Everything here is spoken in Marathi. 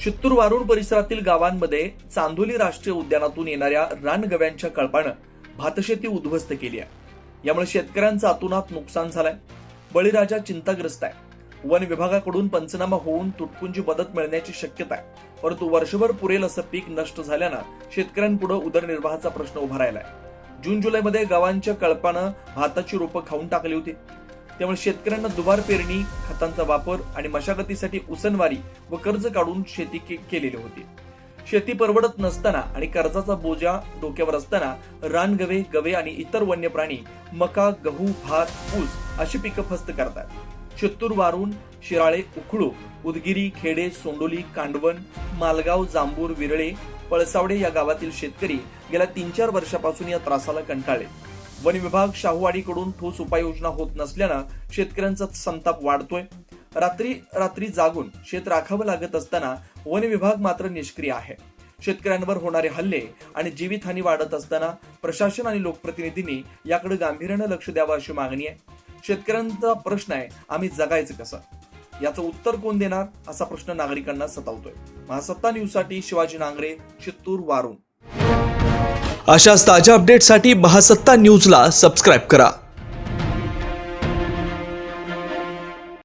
शित्तूर वारुण परिसरातील गावांमध्ये चांदोली राष्ट्रीय उद्यानातून येणाऱ्या रानगव्यांच्या कळपानं भातशेती उद्ध्वस्त केली आहे. यामुळे शेतकऱ्यांचं अतोनात नुकसान झालंय. बळीराजा चिंताग्रस्त आहे. वन विभागाकडून पंचनामा होऊन तुटपुंजी मदत मिळण्याची शक्यता आहे. परंतु वर्षभर पुरेल असं पीक नष्ट झाल्यानं शेतकऱ्यांपुढे उदरनिर्वाहाचा प्रश्न उभा राहिलाय. जून जुलैमध्ये गावांच्या कळपानं भाताची रोपं खाऊन टाकली होती. त्यामुळे शेतकऱ्यांना दुबार पेरणी खतांचा वापर आणि मशागतीसाठी उसनवारी व कर्ज काढून शेती के- केलेली होती. शेती परवडत नसताना आणि कर्जाचा बोजा डोक्यावर असताना रानगवे गवे आणि इतर वन्य प्राणी मका गहू भात ऊस अशी पिकं फस्त करतात. चित्तूर वारून शिराळे उखळू उदगिरी खेडे सोंडोली कांडवन मालगाव जांभूर विरळे पळसावडे या गावातील शेतकरी गेल्या तीन चार वर्षापासून या त्रासाला कंटाळले. वन विभाग शाहूवाडीकडून ठोस उपाययोजना होत नसल्यानं शेतकऱ्यांचा संताप वाढतोय. रात्री रात्री जागून शेत राखावं लागत असताना वन विभाग मात्र निष्क्रिय आहे. शेतकऱ्यांवर होणारे हल्ले आणि जीवितहानी वाढत असताना प्रशासन आणि लोकप्रतिनिधींनी याकडे गांभीर्यानं लक्ष द्यावं अशी मागणी आहे. शेतकऱ्यांचा प्रश्न आहे आम्ही जगायचं कसं? याचं उत्तर कोण देणार? असा प्रश्न नागरिकांना सतावतोय. महासत्ता न्यूजसाठी शिवाजी नांगरे चित्तूर वारून. अशाच ताज्या अपडेटसाठी बहासत्ता न्यूजला सबस्क्राईब करा.